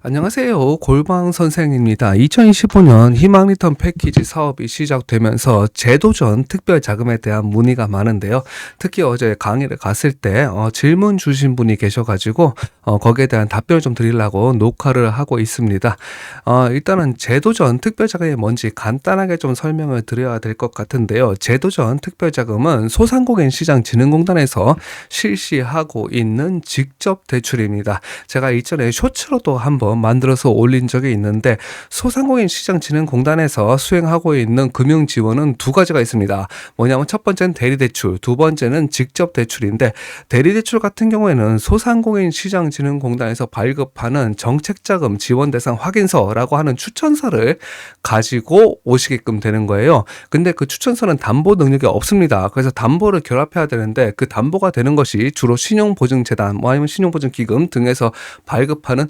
안녕하세요. 골방 선생입니다. 2025년 희망 리턴 패키지 사업이 시작되면서 제도전 특별 자금에 대한 문의가 많은데요. 특히 어제 강의를 갔을 때 어, 질문 주신 분이 계셔가지고 어, 거기에 대한 답변을 좀 드리려고 녹화를 하고 있습니다. 어, 일단은 제도전 특별 자금이 뭔지 간단하게 좀 설명을 드려야 될 것 같은데요. 제도전 특별 자금은 소상공인 시장 진흥공단에서 실시하고 있는 직접 대출입니다. 제가 이전에 쇼츠로도 한번 만들어서 올린 적이 있는데 소상공인 시장진흥공단에서 수행하고 있는 금융 지원은 두 가지가 있습니다. 뭐냐면 첫 번째는 대리대출, 두 번째는 직접 대출인데 대리대출 같은 경우에는 소상공인 시장진흥공단에서 발급하는 정책자금 지원 대상 확인서라고 하는 추천서를 가지고 오시게끔 되는 거예요. 근데 그 추천서는 담보 능력이 없습니다. 그래서 담보를 결합해야 되는데 그 담보가 되는 것이 주로 신용보증재단, 뭐 아니면 신용보증기금 등에서 발급하는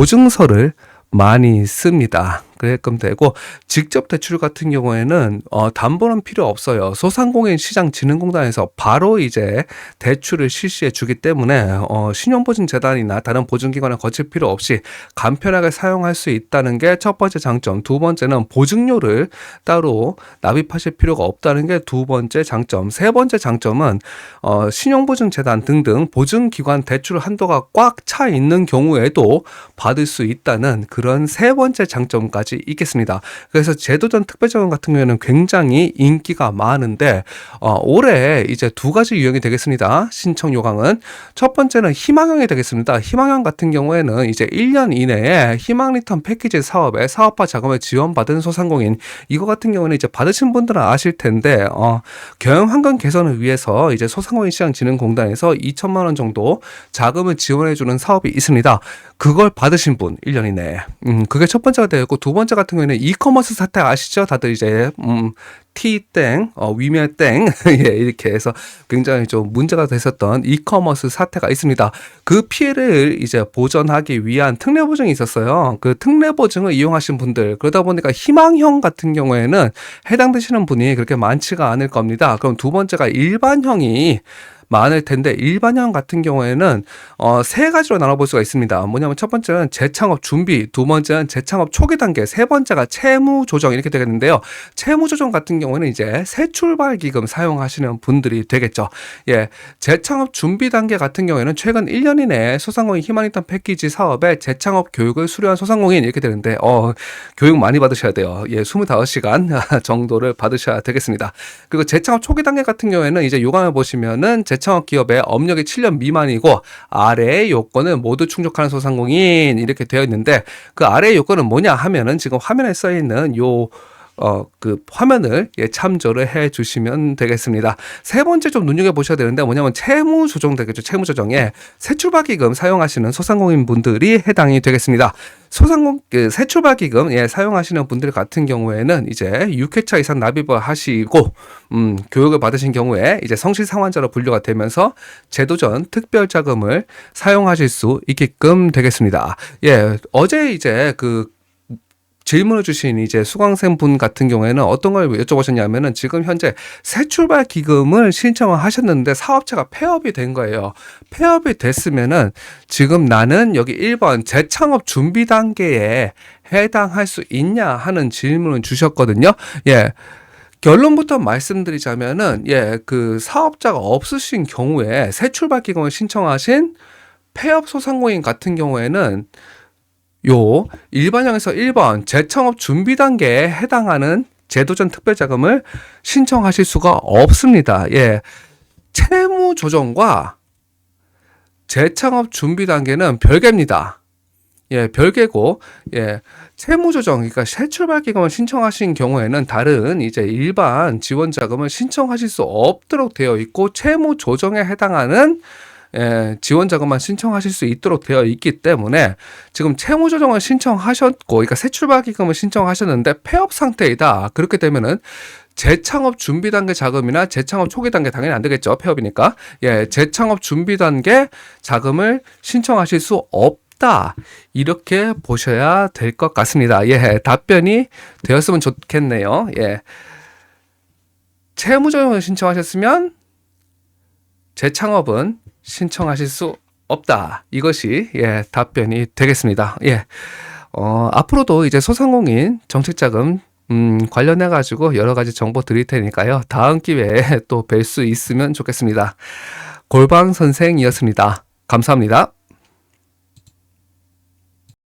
보증서를 많이 씁니다. 그게끔 되고 직접 대출 같은 경우에는 어 담보는 필요 없어요. 소상공인 시장 진흥공단에서 바로 이제 대출을 실시해 주기 때문에 어 신용보증 재단이나 다른 보증기관을 거칠 필요 없이 간편하게 사용할 수 있다는 게 첫 번째 장점. 두 번째는 보증료를 따로 납입하실 필요가 없다는 게 두 번째 장점. 세 번째 장점은 어 신용보증 재단 등등 보증기관 대출 한도가 꽉 차 있는 경우에도 받을 수 있다는 그런 세 번째 장점까지 가지 있겠습니다. 그래서 제도전 특별자금 같은 경우에는 굉장히 인기가 많은데 어, 올해 이제 두 가지 유형이 되겠습니다. 신청 요강은 첫 번째는 희망형이 되겠습니다. 희망형 같은 경우에는 이제 1년 이내에 희망 리턴 패키지 사업에 사업화 자금을 지원받은 소상공인 이거 같은 경우는 이제 받으신 분들은 아실 텐데 어, 경영 환경 개선을 위해서 이제 소상공인 시장 진흥공단에서 2천만 원 정도 자금을 지원해 주는 사업이 있습니다. 그걸 받으신 분 1년 이내에 음, 그게 첫 번째가 되었고 두 번째 같은 경우에는 이커머스 사태 아시죠? 다들 이제 음, T땡, 어, 위멸땡, 예, 이렇게 해서 굉장히 좀 문제가 됐었던 이커머스 사태가 있습니다. 그 피해를 이제 보전하기 위한 특례 보증이 있었어요. 그 특례 보증을 이용하신 분들, 그러다 보니까 희망형 같은 경우에는 해당되시는 분이 그렇게 많지가 않을 겁니다. 그럼 두 번째가 일반형이 많을 텐데 일반형 같은 경우에는 어, 세 가지로 나눠볼 수가 있습니다. 뭐냐면 첫 번째는 재창업 준비, 두 번째는 재창업 초기 단계, 세 번째가 채무 조정 이렇게 되겠는데요. 채무 조정 같은 경우는 이제 새 출발 기금 사용하시는 분들이 되겠죠. 예, 재창업 준비 단계 같은 경우에는 최근 1년 이내에 소상공인 희망리턴 패키지 사업에 재창업 교육을 수료한 소상공인 이렇게 되는데 어, 교육 많이 받으셔야 돼요. 예, 25시간 정도를 받으셔야 되겠습니다. 그리고 재창업 초기 단계 같은 경우에는 이제 요강을 보시면은 재 재창업 기업의 업력이 7년 미만이고 아래의 요건은 모두 충족하는 소상공인 이렇게 되어 있는데 그 아래의 요건은 뭐냐 하면은 지금 화면에 써 있는 요 어, 그 화면을 예, 참조를 해 주시면 되겠습니다. 세 번째 좀 눈여겨 보셔야 되는데 뭐냐면 채무 조정 되겠죠. 채무 조정에 세출발 기금 사용하시는 소상공인 분들이 해당이 되겠습니다. 소상공 그 세출발 기금 예, 사용하시는 분들 같은 경우에는 이제 6회차 이상 납입을 하시고 음, 교육을 받으신 경우에 이제 성실 상환자로 분류가 되면서 제도전 특별 자금을 사용하실 수 있게끔 되겠습니다. 예, 어제 이제 그 질문을 주신 이제 수강생 분 같은 경우에는 어떤 걸 여쭤보셨냐면은 지금 현재 새 출발 기금을 신청을 하셨는데 사업체가 폐업이 된 거예요. 폐업이 됐으면은 지금 나는 여기 1번 재창업 준비 단계에 해당할 수 있냐 하는 질문을 주셨거든요. 예. 결론부터 말씀드리자면은 예, 그 사업자가 없으신 경우에 새 출발 기금을 신청하신 폐업 소상공인 같은 경우에는 요 일반형에서 1번 재창업 준비 단계에 해당하는 제도전 특별자금을 신청하실 수가 없습니다. 예. 채무 조정과 재창업 준비 단계는 별개입니다. 예, 별개고, 예, 채무 조정, 그러니까 새 출발 기금을 신청하신 경우에는 다른 이제 일반 지원 자금을 신청하실 수 없도록 되어 있고, 채무 조정에 해당하는 예, 지원 자금만 신청하실 수 있도록 되어 있기 때문에 지금 채무 조정을 신청하셨고, 그러니까 새 출발 기금을 신청하셨는데 폐업 상태이다. 그렇게 되면은 재창업 준비 단계 자금이나 재창업 초기 단계 당연히 안 되겠죠. 폐업이니까. 예, 재창업 준비 단계 자금을 신청하실 수 없다. 이렇게 보셔야 될 것 같습니다. 예, 답변이 되었으면 좋겠네요. 예. 채무조정을 신청하셨으면 재창업은 신청하실 수 없다. 이것이 예, 답변이 되겠습니다. 예. 어, 앞으로도 이제 소상공인 정책자금 음, 관련해 가지고 여러 가지 정보 드릴 테니까요. 다음 기회에 또 뵐 수 있으면 좋겠습니다. 골방 선생이었습니다. 감사합니다.